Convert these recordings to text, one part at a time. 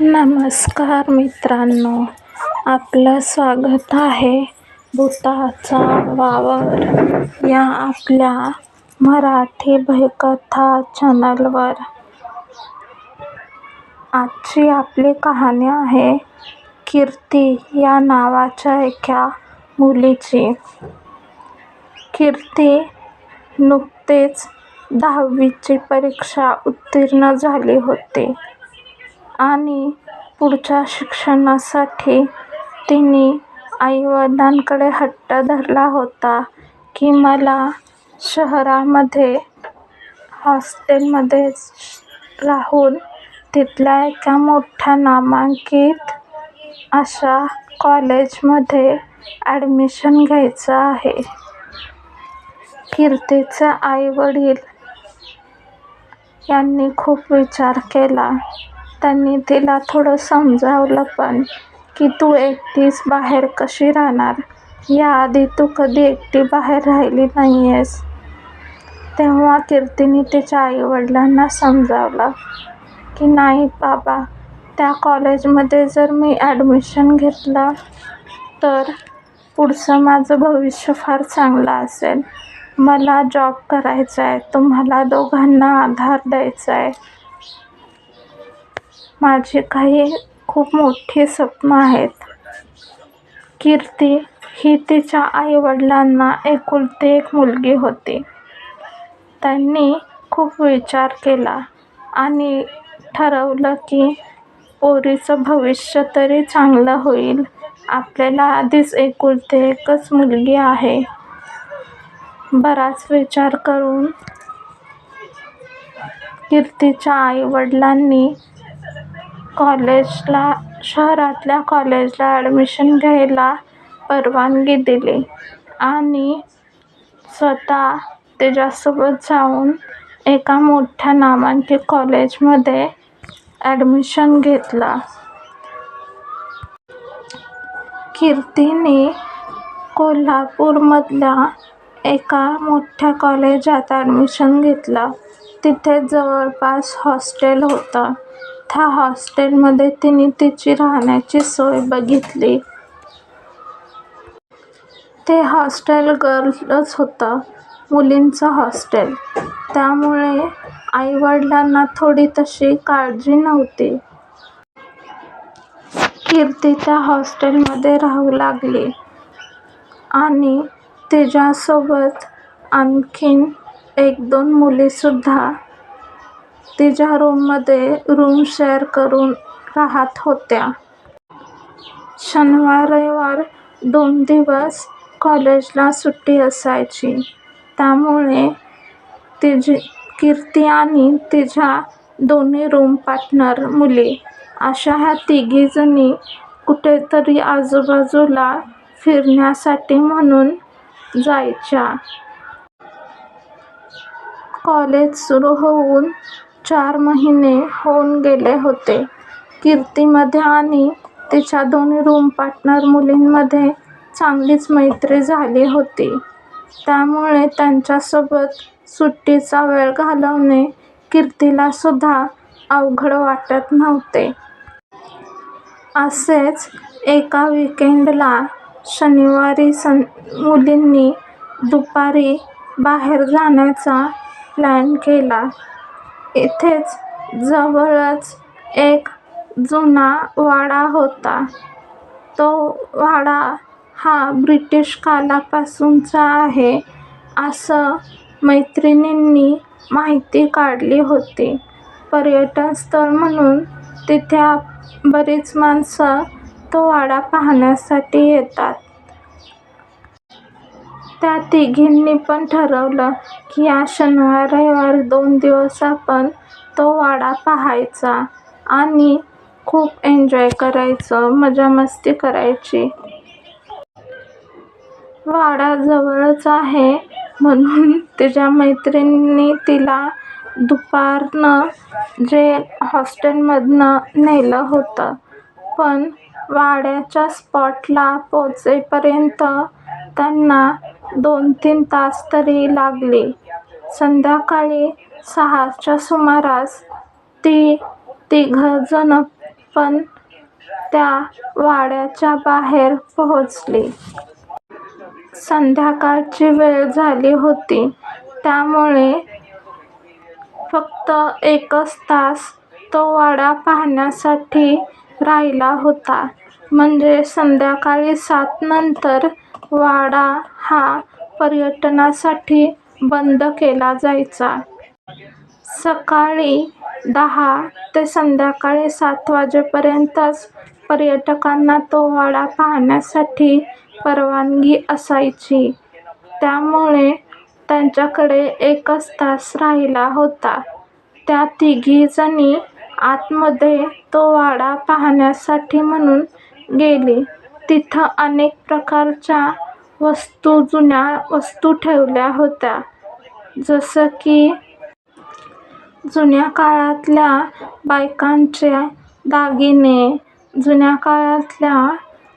नमस्कार मित्रांनो आपलं स्वागत आहे भूताचा वावर. या आपल्या मराठी भयकथा चॅनलवर. आजची आपली कहाणी आहे कीर्ती या नावाच्या एका मुलीची. कीर्ती नुकतेच दहावीची परीक्षा उत्तीर्ण झाली होती. आणि पुढच्या शिक्षणासाठी तिने आईवडिलांकडे हट्ट धरला होता की मला शहरामध्ये हॉस्टेलमध्येच राहून तिथल्या एका मोठ्या नामांकित अशा कॉलेजमध्ये ॲडमिशन घ्यायचं आहे. कीर्तीचे आईवडील यांनी खूप विचार केला. त्यांनी तिला थोडं समजावलं पण की तू एकटीच बाहेर कशी राहणार? याआधी तू कधी एकटी बाहेर राहिली नाही आहेस तेव्हा कीर्तीने तिच्या आईवडिलांना समजावलं की नाही बाबा त्या कॉलेजमध्ये जर मी ॲडमिशन घेतलं तर पुढचं माझं भविष्य फार चांगलं असेल. मला जॉब करायचा आहे तुम्हाला दोघांना आधार द्यायचा आहे माझी काही खूप मोठी स्वप्न आहेत. कीर्ती ही तिच्या आईवडिलांना एकुलती एक मुलगी होती. त्यांनी खूप विचार केला आणि ठरवलं की पोरीचं भविष्य तरी चांगलं होईल. आपल्याला आधीच एकुलते एकच मुलगी आहे. बराच विचार करून कीर्तीच्या आईवडिलांनी कॉलेजला शहरातल्या कॉलेजला ॲडमिशन घ्यायला परवानगी दिली आणि स्वतः तिच्यासोबत जाऊन एका मोठ्या नामांकित कॉलेजमध्ये ॲडमिशन घेतलं. कीर्तीने कोल्हापूरमधल्या एका मोठ्या कॉलेजात ॲडमिशन घेतलं. तिथे जवळपास हॉस्टेल होतं. त्या हॉस्टेलमध्ये तिने तिची राहण्याची सोय बघितली. ते हॉस्टेल गर्लच होतं मुलींचं हॉस्टेल. त्यामुळे आईवडिलांना थोडी तशी काळजी नव्हती. कीर्ती त्या हॉस्टेलमध्ये राहू लागली आणि तिच्यासोबत आणखीन एक दोन मुलीसुद्धा तिच्या रूममध्ये रूम शेअर करून राहत होत्या. शनिवार रविवार दोन दिवस कॉलेजला सुट्टी असायची. त्यामुळे तिची कीर्ती आणि तिच्या दोन्ही रूम पार्टनर मुली अशा ह्या तिघीजणी कुठेतरी आजूबाजूला फिरण्यासाठी म्हणून जायच्या. कॉलेज सुरू होऊन चार महिने होऊन गेले होते. कीर्तीमध्ये आणि तिच्या दोन्ही रूम पार्टनर मुलींमध्ये चांगलीच मैत्री झाली होती. त्यामुळे त्यांच्यासोबत सुट्टीचा वेळ घालवणे कीर्तीलासुद्धा अवघड वाटत नव्हते. असेच एका विकेंडला शनिवारी सं मुलींनी दुपारी बाहेर जाण्याचा प्लॅन केला. इथेच जवळच एक जुना वाडा होता. तो वाडा हा ब्रिटिश कालापासूनचा आहे असं मैत्रिणींनी माहिती काढली होती. पर्यटन स्थळ म्हणून तिथे बरीच माणसं तो वाडा पाहण्यासाठी येतात. त्या तिघींनी पण ठरवलं की या शनिवार रविवार दोन दिवस आपण तो वाडा पाहायचा आणि खूप एन्जॉय करायचं मजा मस्ती करायची. वाडा जवळच आहे म्हणून तिच्या मैत्रिणींनी तिला दुपारनं जे हॉस्टेलमधनं नेलं होतं पण वाड्याच्या स्पॉटला पोचेपर्यंत त्यांना दोन तीन तास तरी लागले संध्याकाळी सहाच्या सुमारास ती तिघजण पण त्या वाड्याच्या बाहेर पोहोचली. संध्याकाळची वेळ झाली होती त्यामुळे फक्त एकच तास तो वाडा पाहण्यासाठी राहिला होता. म्हणजे संध्याकाळी सातनंतर वाडा हा पर्यटनासाठी बंद केला जायचा. सकाळी दहा ते संध्याकाळी सात वाजेपर्यंतच पर्यटकांना तो वाडा पाहण्यासाठी परवानगी असायची. त्यामुळे त्यांच्याकडे एकच तास राहिला होता. त्या तिघीजणी आतमध्ये तो वाडा पाहण्यासाठी म्हणून गेली. तिथं अनेक प्रकारच्या वस्तू जुन्या वस्तू ठेवल्या होत्या. जसं की जुन्या काळातल्या बायकांचे दागिने, जुन्या काळातल्या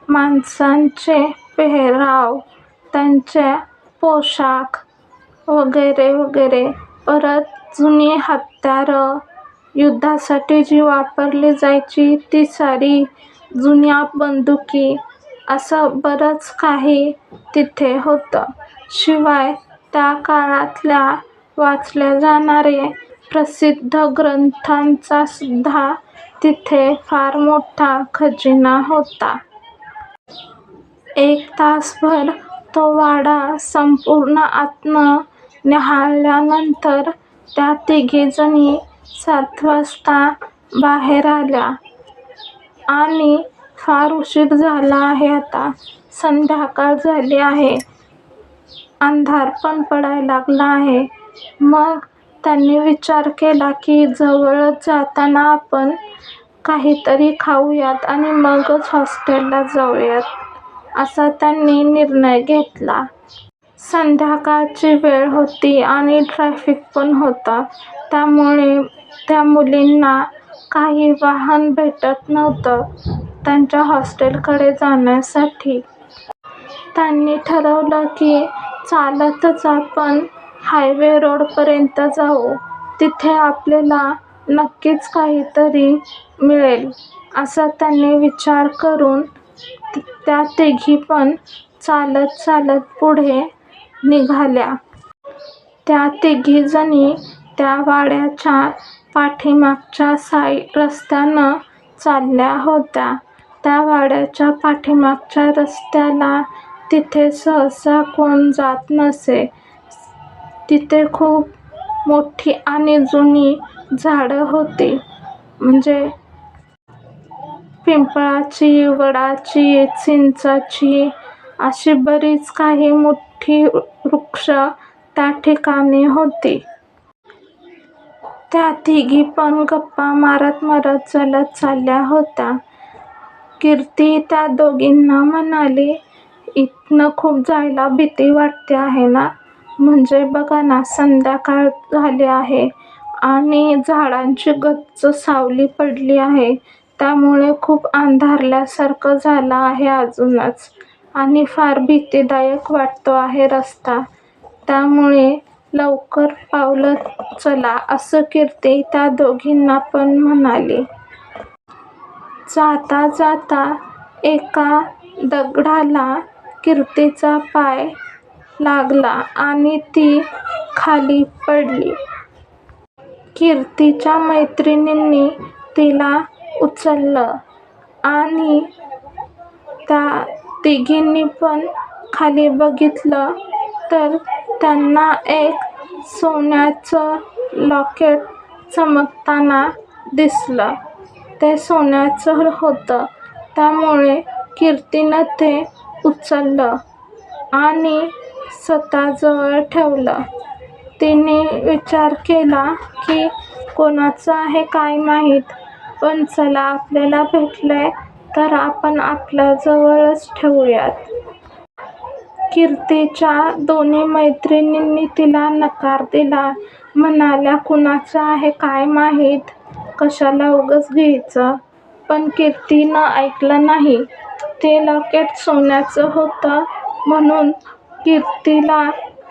माणसांचे पेहराव, त्यांचे पोशाख वगैरे वगैरे. परत जुनी हत्यारं, युद्धासाठी जी वापरली जायची ती सारी, जुन्या बंदुकी असं बरंच काही तिथे होतं. शिवाय त्या काळातल्या वाचल्या जाणारे प्रसिद्ध ग्रंथांचासुद्धा तिथे फार मोठा खजिना होता. एक तासभर तो वाडा संपूर्ण आतनं न्याहाळल्यानंतर त्या तिघीजणी सात वाजता बाहेर आल्या. आणि फार उशीर झाला आहे आता. संध्याकाळ झाली आहे. अंधार पण पडायला लागला आहे. मग त्यांनी विचार केला की जवळच जाताना आपण काहीतरी खाऊयात आणि मगच हॉस्टेलला जाऊयात, असा त्यांनी निर्णय घेतला. संध्याकाळची वेळ होती आणि ट्रॅफिक पण होतं. त्यामुळे त्या मुलींना काही वाहन भेटत नव्हतं त्यांच्या हॉस्टेलकडे जाण्यासाठी. त्यांनी ठरवलं की चालतच आपण हायवे रोडपर्यंत जाऊ. तिथे आपल्याला नक्कीच काहीतरी मिळेल, असा त्यांनी विचार करून त्या तिघी पण चालत चालत पुढे निघाल्या. त्या तिघीजणी त्या वाड्याच्या पाठीमागच्या साई रस्त्यानं चालल्या होत्या. त्या वाड्याच्या पाठीमागच्या रस्त्याला तिथे सहसा कोण जात नसे. तिथे खूप मोठी आणि जुनी झाडं होती. म्हणजे पिंपळाची, वडाची, चिंचाची अशी बरीच काही मोठी वृक्ष त्या ठिकाणी होती. त्या तिघीपण गप्पा मारत मारत चालत चालल्या होत्या. कीर्ती त्या दोघींना म्हणाली, इथनं खूप जायला भीती वाटते आहे ना? म्हणजे बघा ना संध्याकाळ झाली आहे आणि झाडांची गच्च सावली पडली आहे. त्यामुळे खूप अंधारल्यासारखं झालं आहे अजूनच. आणि फार भीतीदायक वाटतो आहे रस्ता. त्यामुळे लवकर पावलं चला असं कीर्ती त्या दोघींना पण म्हणाली. जाता जाता एका दगडाला कीर्तीचा पाय लागला आणि ती खाली पडली. कीर्तीच्या मैत्रिणींनी तिला उचललं आणि त्या तिघींनी पण खाली बघितलं तर त्यांना एक सोन्याचं लॉकेट चमकताना दिसलं. ते सोन्याचं होतं. त्यामुळे कीर्तीनं ते उचललं आणि स्वतःजवळ ठेवलं. तिने विचार केला की कोणाचं आहे काय माहीत, पण चला आपल्याला भेटलं आहे तर आपण आपल्याजवळच ठेवूयात. कीर्तीच्या दोन्ही मैत्रिणींनी तिला नकार दिला. म्हणाल्या कुणाचं आहे काय माहीत, कशाला उगाच घ्यायचं. पण कीर्तीनं ऐकलं नाही. ते लॉकेट सोन्याचं होतं म्हणून कीर्तीला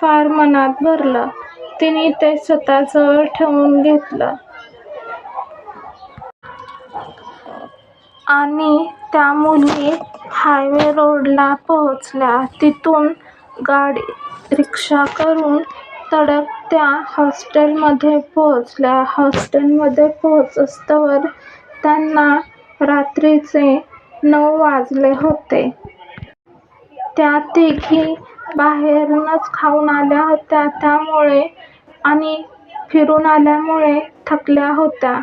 फार मनात भरलं. तिने ते स्वतःजवळ ठेवून घेतलं. आणि त्या मुली हायवे रोडला पोहोचल्या. तिथून गाडी रिक्षा करून तडक त्या हॉस्टेलमध्ये पोहोचल्या. हॉस्टेलमध्ये पोहोचेस्तोवर त्यांना रात्रीचे नऊ वाजले होते. त्या तिघी बाहेरूनच खाऊन आल्या होत्या त्यामुळे आणि फिरून आल्यामुळे थकल्या होत्या.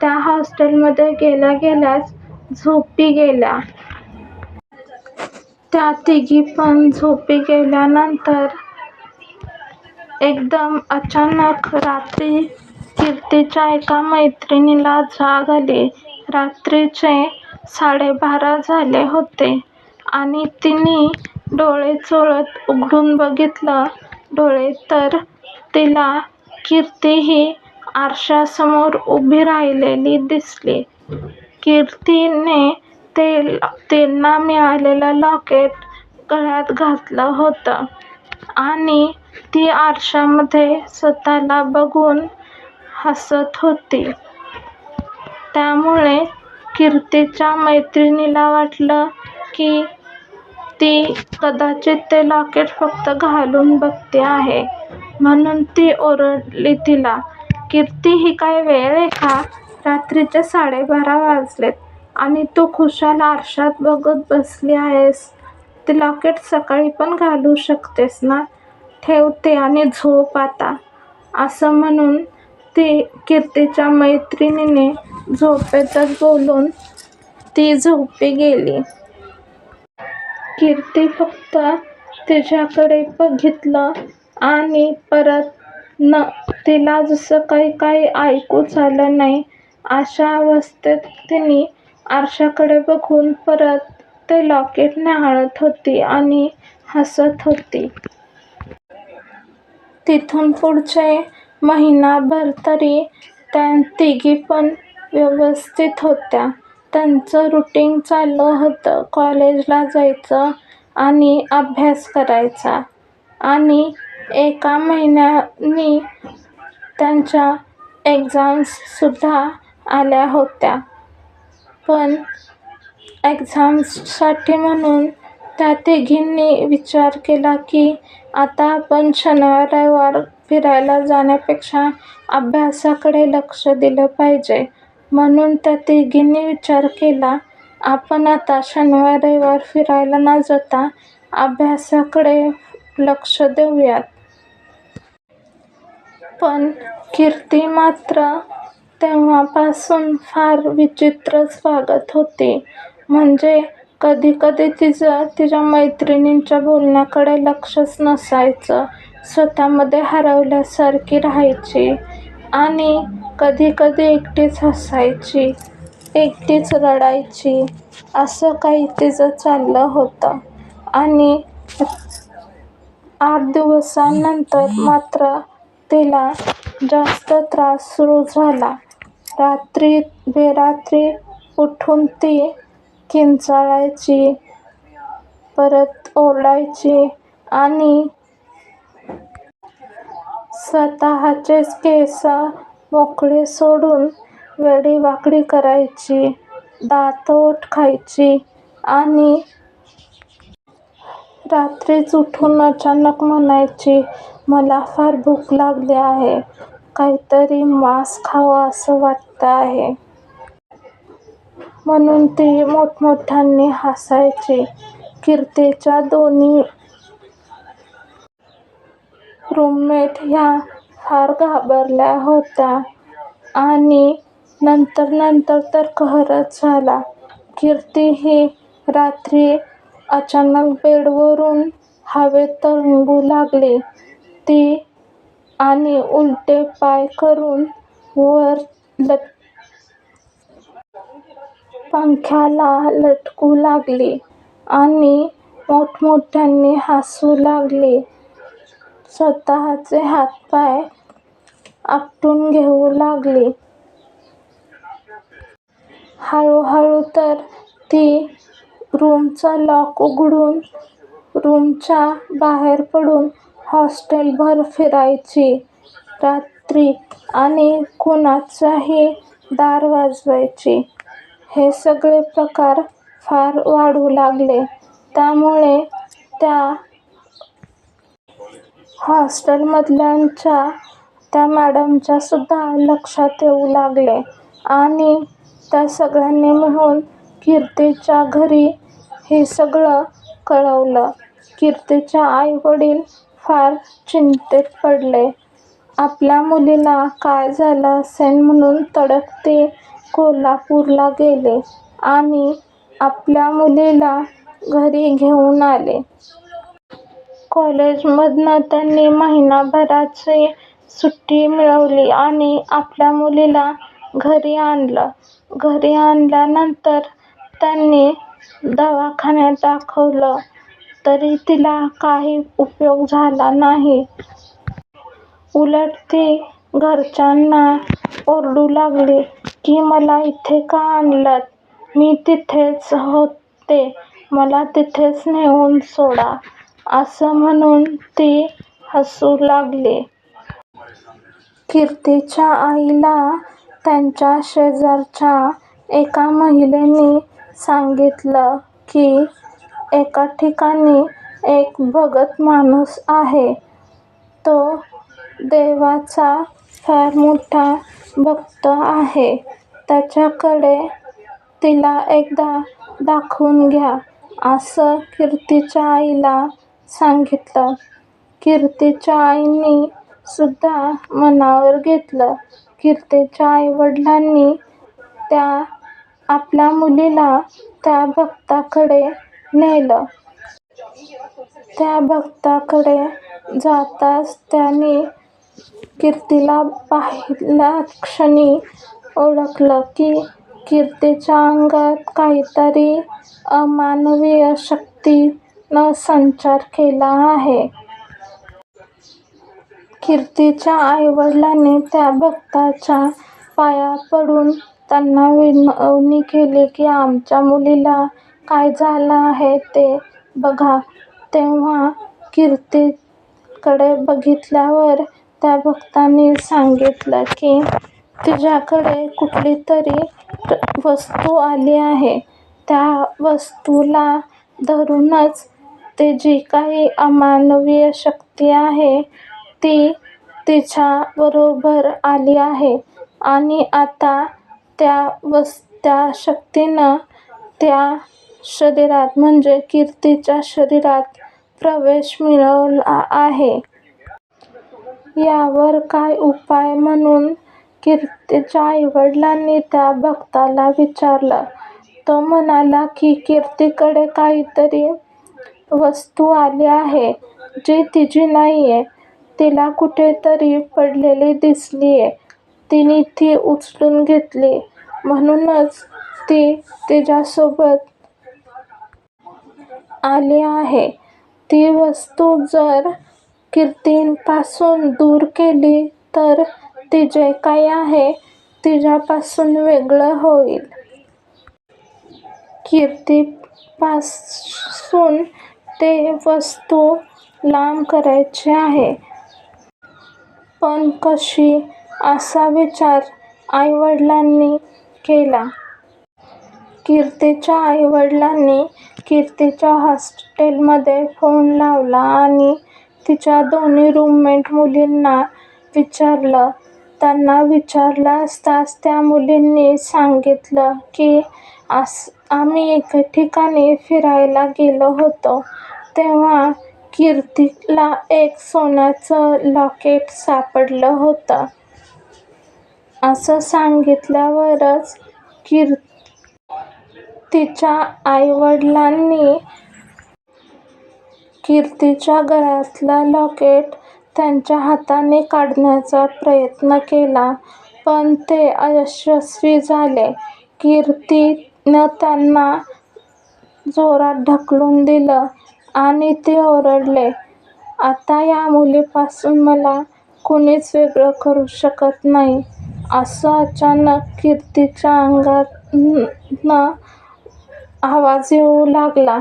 त्या हॉस्टेलमध्ये गेल्या गेल्याच झोपी गेल्या. त्या तिघी पण झोपी गेल्यानंतर एकदम अचानक रात्री कीर्तीच्या एका मैत्रिणीला जाग आली. रात्रीचे साडेबारा झाले होते आणि तिने डोळे चोळत उघडून बघितलं डोळे तर तिला कीर्ती ही आरशासमोर उभी राहिलेली दिसली. कीर्तीने तेना मिळालेलं लॉकेट गळ्यात घातलं होतं आणि ती आरशामध्ये स्वतःला बघून हसत होती. त्यामुळे कीर्तीच्या मैत्रिणीला वाटलं की ती कदाचित ते लॉकेट फक्त घालून बघते आहे. म्हणून ती ओरडली तिला, कीर्ती ही काय वेळ आहे का? रात्रीचे साडेबारा वाजलेत आणि तू खुशाल आरशात बघत बसली आहेस. ते लॉकेट सकाळी पण घालू शकतेस ना? ठेवते आणि झोप आता. असं म्हणून ती कीर्तीच्या मैत्रिणीने झोपेतच बोलून ती झोपी गेली. कीर्ती फक्त तिच्याकडे बघितलं आणि परत न तिला जसं काही काही ऐकूच आलं नाही अशा अवस्थेत तिने आरशाकडे बघून परत ते लॉकेट न्याहाळत होती आणि हसत होती. तिथून पुढचे महिनाभर तरी त्या तिघी पण व्यवस्थित होत्या. त्यांचं रुटीन चाललं होतं. कॉलेजला जायचं आणि अभ्यास करायचा. आणि एका महिन्यानी त्यांच्या एक्झाम्ससुद्धा आल्या होत्या. पण एक्झाम्ससाठी म्हणून त्या तिघींनी विचार केला की आता आपण शनिवार रविवार फिरायला जाण्यापेक्षा अभ्यासाकडे लक्ष दिलं पाहिजे. म्हणून त्या तिघींनी विचार केला आपण आता शनिवार रविवार फिरायला न जाता अभ्यासाकडे लक्ष देऊयात. पण कीर्ती मात्र तेव्हापासून फार विचित्रच वागत होती. म्हणजे कधी कधी तिचं तिच्या मैत्रिणींच्या बोलण्याकडे लक्षच नसायचं. स्वतःमध्ये हरवल्यासारखी राहायची आणि कधी कधी एकटीच हसायची, एकटीच रडायची असं काही तिचं चाललं होतं. आणि आठ दिवसांनंतर मात्र तिला जास्त त्रास सुरू झाला. रात्री-बेरात्री उठून ती किंचाळायची, परत ओरडायची आणि स्वतःचेच केस मोकळे सोडून वेडीवाकडी करायची, दात-ओठ खायची आणि रात्रीच उठून अचानक म्हणायची, मला फार भूक लागली आहे. काहीतरी मांस खावं असं वाटतं आहे. म्हणून ते मोठमोठ्याने हसायचे. कीर्तीच्या दोन्ही रूममेट ह्या फार घाबरल्या होत्या. आणि नंतर नंतर तर कहरच झाला. कीर्ती ही रात्री अचानक बेडवरून हवेत तरंगू लागली. आणि उलटे पाय करून वर पंख्याला लटकू लागली आणि मोठमोठ्याने हसू लागली. स्वतःचे हातपाय आपटून घेऊ लागली. हळूहळू तर ती रूमचं लॉक उघडून रूमच्या बाहेर पडून हॉस्टेलभर फिरायची रात्री आणि कुणाचाही दार वाजवायची. हे सगळे प्रकार फार वाढू लागले. त्यामुळे त्या हॉस्टेलमधल्यांच्या त्या मॅडमच्यासुद्धा लक्षात येऊ लागले आणि त्या सगळ्यांनी मिळून कीर्तीच्या घरी हे सगळं कळवलं. कीर्तीच्या आईवडील फार चिंतेत पडले. आपल्या मुलीला काय झालं असेल म्हणून तडकते कोल्हापूरला गेले आणि आपल्या मुलीला घरी घेऊन आले. कॉलेजमधनं त्यांनी महिनाभराची सुट्टी मिळवली आणि आपल्या मुलीला घरी आणलं. घरी आणल्यानंतर त्यांनी दवाखान्यात दाखवलं तरी तिला काही उपयोग झाला नाही. उलट ती घरच्यांना ओरडू लागली की, मला इथे का आणलंत? मी तिथेच होते. मला तिथेच नेऊन सोडा. असं म्हणून ती हसू लागली. कीर्तीच्या आईला त्यांच्या शेजारच्या एका महिलेनी सांगितलं की, एका ठिकाणी एक भगत माणूस आहे. तो देवाचा फार मोठा भक्त आहे. त्याच्याकडे तिला एकदा दाखवून घ्या, असं कीर्तीच्या आईला सांगितलं. कीर्तीच्या आईनी सुद्धा मनावर घेतलं. कीर्तीच्या आई-वडिलांनी आपल्या मुलीला त्या भक्ताकडे नेलं. त्या भक्ताकडे जाताच त्यांनी कीर्तीला पाहिल्याक्षणी ओळखलं की, कीर्तीच्या अंगात काहीतरी अमानवीय शक्तीनं संचार केला आहे. कीर्तीच्या आईवडिलांनी त्या भक्ताच्या पाया पडून त्यांना विनवणी केली की, आमच्या मुलीला काय झालं आहे ते बघा. तेव्हा कीर्तीकडे बघितल्यावर त्या भक्ताने सांगितलं की, तिच्याकडे कुठलीतरी वस्तू आली आहे. त्या वस्तूला धरूनच ते जी काही अमानवीय शक्ती आहे ती तिच्याबरोबर आली आहे आणि आता त्या शक्तीनं त्या शरीरात म्हणजे कीर्तीच्या शरीरात प्रवेश मिळवला आहे. यावर काय उपाय म्हणून कीर्तीच्या आईवडिलांनी त्या भक्ताला विचारलं. तो म्हणाला की, कीर्तीकडे काहीतरी वस्तू आली आहे, जी तिची नाहीये. तिला कुठेतरी पडलेली दिसलीये. तिने ती उचलून घेतली. म्हणूनच ती तिच्यासोबत आली आहे. ती वस्तू जर कीर्तीपासून दूर केली तर ती जे काही आहे तिच्यापासून वेगळं होईल. कीर्तीपासून ते वस्तू लांब करायची आहे. पण कशी? असा विचार आईवडिलांनी केला. कीर्तीच्या आईवडिलांनी कीर्तीच्या हॉस्टेलमध्ये फोन लावला आणि तिच्या दोन्ही रूममेट मुलींना विचारलं. त्यांना विचारलं असताच त्या मुलींनी सांगितलं की, आम्ही एके ठिकाणी फिरायला गेलो होतो. तेव्हा कीर्तीला एक सोन्याचं लॉकेट सापडलं होतं. असं सांगितल्यावरच तिच्या आईवडिलांनी कीर्तीच्या गळ्यातलं लॉकेट त्यांच्या हाताने काढण्याचा प्रयत्न केला. पण ते अयशस्वी झाले. कीर्तीनं त्यांना जोरात ढकलून दिलं आणि ते ओरडले आता या मुलीपासून मला कुणीच वेगळं करू शकत नाही. असं अचानक कीर्तीच्या अंगातनं आवाज येऊ लागला.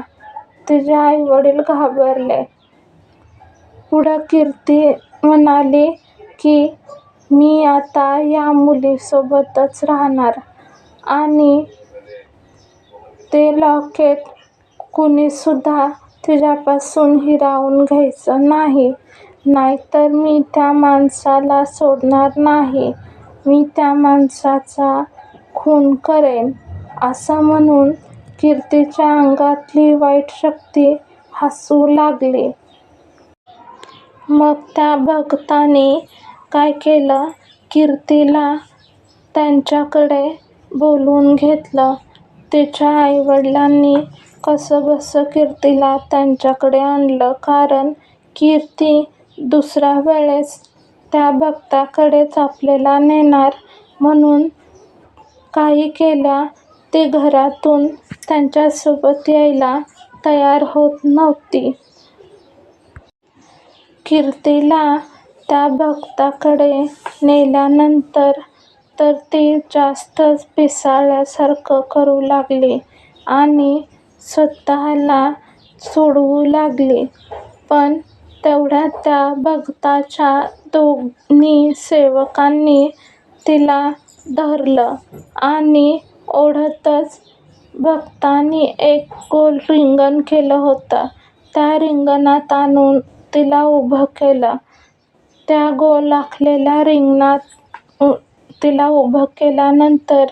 तिचे आई-वडील घाबरले. पुढं कीर्ती म्हणाली की, मी आता या मुलीसोबतच राहणार आणि ते लॉकेट कुणीसुद्धा तिच्यापासून हिरावून घ्यायचं नाही, नाहीतर मी त्या माणसाला सोडणार नाही. मी त्या माणसाचा खून करेन. असं म्हणून कीर्तीच्या अंगातली वाईट शक्ती हसू लागली. मग त्या भगताने काय केलं, कीर्तीला त्यांच्याकडे बोलावून घेतलं. तिच्या आईवडिलांनी कसंबसं कीर्तीला त्यांच्याकडे आणलं. कारण कीर्ती दुसऱ्या वेळेस त्या भक्ताकडेच आपल्याला नेणार म्हणून काही केल्या ती घरातून त्यांच्यासोबत यायला तयार होत नव्हती. कीर्तीला त्या भक्ताकडे नेल्यानंतर तर ती जास्तच पिसाळल्यासारखं करू लागली आणि स्वतःला सोडवू लागली. पण तेवढ्यात त्या भक्ताच्या दोन्ही सेवकांनी तिला धरलं आणि ओढतच भक्तांनी एक गोल रिंगण केलं होतं, त्या रिंगणात आणून तिला उभं केलं. त्या गोल आखलेल्या रिंगणात तिला उभं केल्यानंतर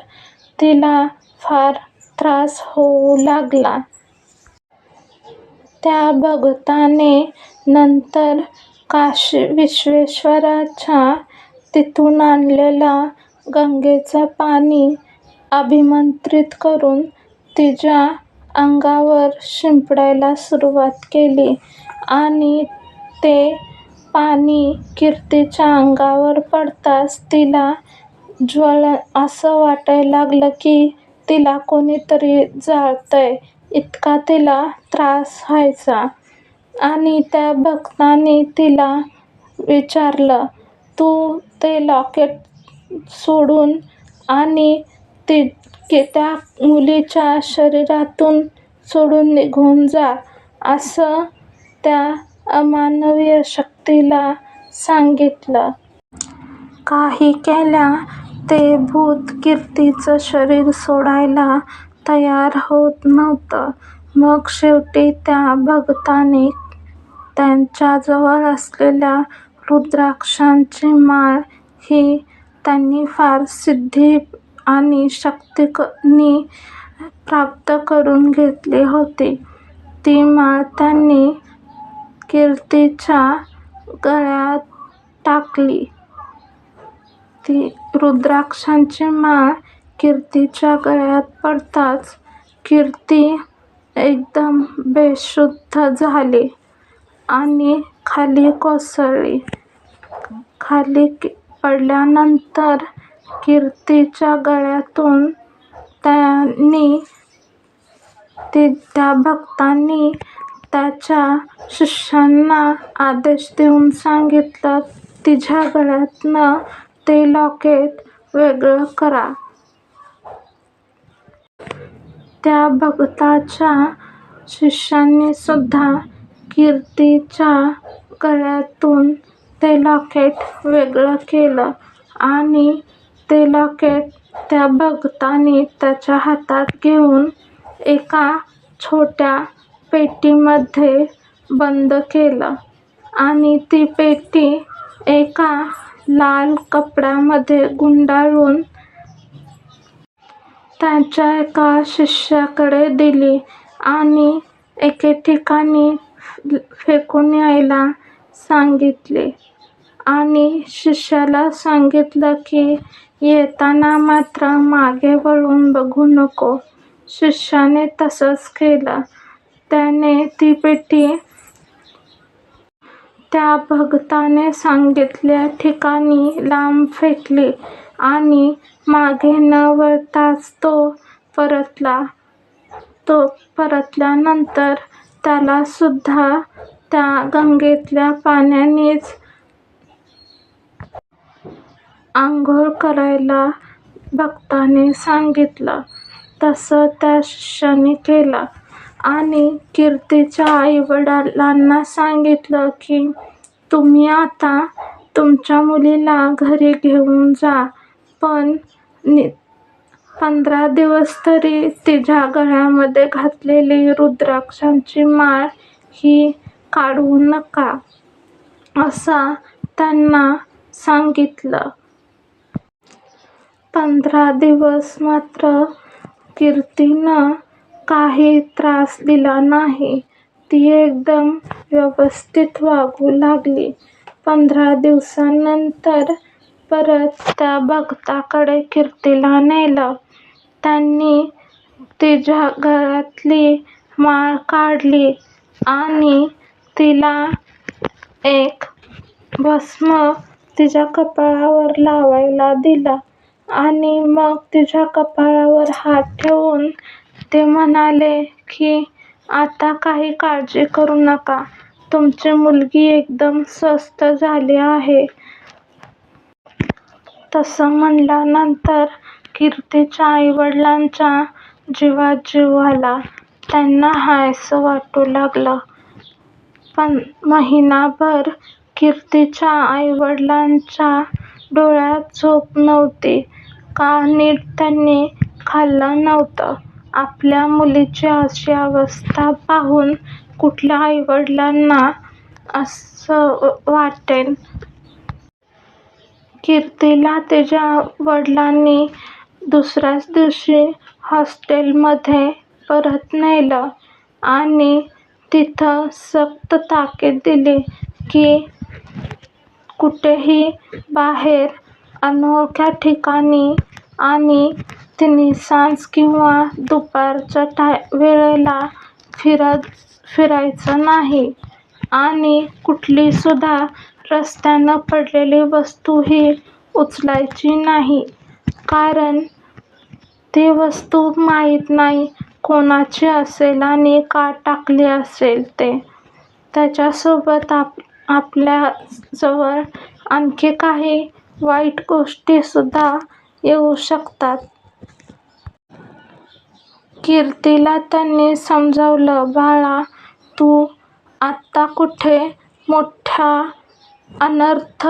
तिला फार त्रास होऊ लागला. त्या भगताने नंतर काशी विश्वेश्वराच्या तिथून आणलेलं गंगेचं पाणी अभिमंत्रित करून तिच्या अंगावर शिंपडायला सुरुवात केली आणि ते पाणी कीर्तीच्या अंगावर पडताच तिला ज्वल असं वाटायला लागलं की तिला कोणीतरी जाळतंय इतका तिला त्रास व्हायचा. आणि त्या भक्ताने तिला विचारलं, तू ते लॉकेट सोडून आणि त्या मुलीच्या शरीरातून सोडून निघून जा असं त्या अमानवीय शक्तीला सांगितलं. काही केल्या ते भूत कीर्तीचं शरीर सोडायला तयार होत नव्हतं. मग शेवटी त्या भक्ताने त्यांच्याजवळ असलेल्या रुद्राक्षांची माळ ही त्यांनी फार सिद्धी आणि शक्तींनी प्राप्त करून घेतले होते ती माळ त्यांनी कीर्तीच्या गळ्यात टाकली. ती रुद्राक्षांची माळ कीर्तीच्या गळ्यात पडताच कीर्ती एकदम बेशुद्ध झाली आणि खाली कोसळली. खाली पडल्यानंतर कीर्तीच्या गळ्यातून त्या भक्तांनी त्याच्या शिष्यांना आदेश देऊन सांगितलं, तिच्या गळ्यातनं ते लॉकेट वेगळं करा. त्या भगताच्या शिष्यांनीसुद्धा कीर्तीच्या गळ्यातून ते लॉकेट वेगळं केलं आणि ते लॉकेट त्या भगताने त्याच्या हातात घेऊन एका छोट्या पेटीमध्ये बंद केलं. आणि ती पेटी एका लाल कपड्यामध्ये गुंडाळून त्याच्या एका शिष्याकडे दिली आणि एके ठिकाणी फेकून यायला सांगितले. आणि शिष्याला सांगितलं की येताना मात्र मागे वळून बघू नको. शिष्याने तसंच केलं. त्याने ती पेटी त्या भगताने सांगितल्या ठिकाणी लांब फेकली आणि मागे न वळताच तो परतला. तो परतल्यानंतर त्यालासुद्धा त्या गंगेतल्या पाण्यानेच आंघोळ करायला भक्ताने सांगितलं. तसं त्या शिष्याने केलं आणि कीर्तीच्या आईवडिलांना सांगितलं की तुम्ही आता तुमच्या मुलीला घरी घेऊन जा, पण पंधरा दिवस तरी तिच्या गळ्यामध्ये घातलेली रुद्राक्षांची माळ ही काढू नका असा त्यांना सांगितलं. पंधरा दिवस मात्र कीर्तीनं काही त्रास दिला नाही. ती एकदम व्यवस्थित वागू लागली. पंधरा दिवसांनंतर परत त्या भक्ताकडे कीर्तीला नेलं. त्यांनी तिच्या गळ्यातली माळ काढली आणि तिला एक भस्म तिच्या कपाळावर लावायला दिला आणि मग तिच्या कपाळावर हात ठेवून ते म्हणाले की आता काही काळजी करू नका. तुमची मुलगी एकदम स्वस्थ झाली आहे. तसं म्हणल्यानंतर कीर्तीच्या आईवडिलांच्या जीवात जीव आला. त्यांना हायसं वाटू लागलं. महिनाभर कीर्तीच्या आईवडिलांच्या डोळ्यात झोप नव्हती. का नीट त्यांनी खाल्लं नव्हतं. आपल्या मुलीची अशी अवस्था पाहून कुठल्या आई-वडिलांना असं वाटेल? कीर्तीला तिच्या वडिलांनी दुसऱ्याच दिवशी हॉस्टेलमध्ये परत नेलं आणि तिथं सक्त ताकीद दिली की कुठेही बाहेर अनोळख्या ठिकाणी आणि तिन्ही सांज किंवा दुपारच्या वेळेला फिरायचं नाही आणि कुठलीसुद्धा रस्त्यानं पडलेली वस्तूही उचलायची नाही. कारण ती वस्तू माहीत नाही कोणाची असेल आणि का टाकली असेल ते. त्याच्यासोबत आप आपल्याजवळ आणखी काही वाईट गोष्टीसुद्धा येऊ शकतात. कीर्तीला त्यांनी समजावलं बाळा तू आत्ता कुठे मोठ्या अनर्थ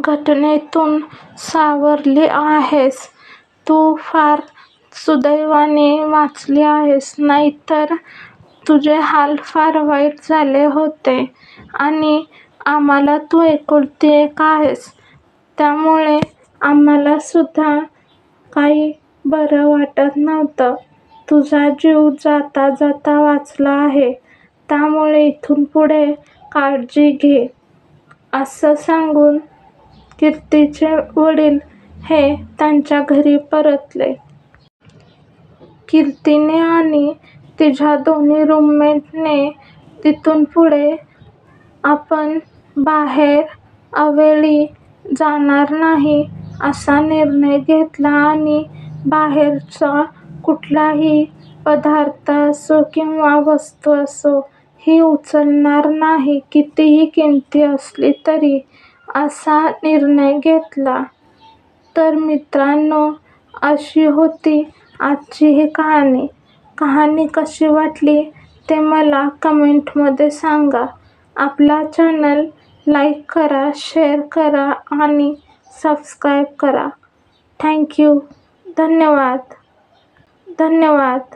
घटनेतून सावरली आहेस. तू फार सुदैवाने वाचली आहेस. नाहीतर तुझे हाल फार वाईट झाले होते आणि आम्हाला तू एकुलती एक आहेस त्यामुळे आम्हालासुद्धा काही बरं वाटत नव्हतं. तुझा जीव जाता जाता वाचला आहे त्यामुळे इथून पुढे काळजी घे असं सांगून कीर्तीचे वडील हे त्यांच्या घरी परतले. कीर्तीने आणि तिच्या दोन्ही रूममेटने तिथून पुढे आपण बाहेर अवेळी जाणार नाही असा निर्णय घेतला आणि बाहेरचा कुठलाही पदार्थ असो किंवा वस्तू असो ही उचलणार नाही कितीही किमती असली तरी असा निर्णय घेतला. तर मित्रांनो अशी होती आजची ही कहाणी. कहाणी कशी वाटली ते मला कमेंटमध्ये सांगा. आपला चॅनल लाईक करा, शेअर करा आणि सबस्क्राईब करा. थँक्यू धन्यवाद. धन्यवाद.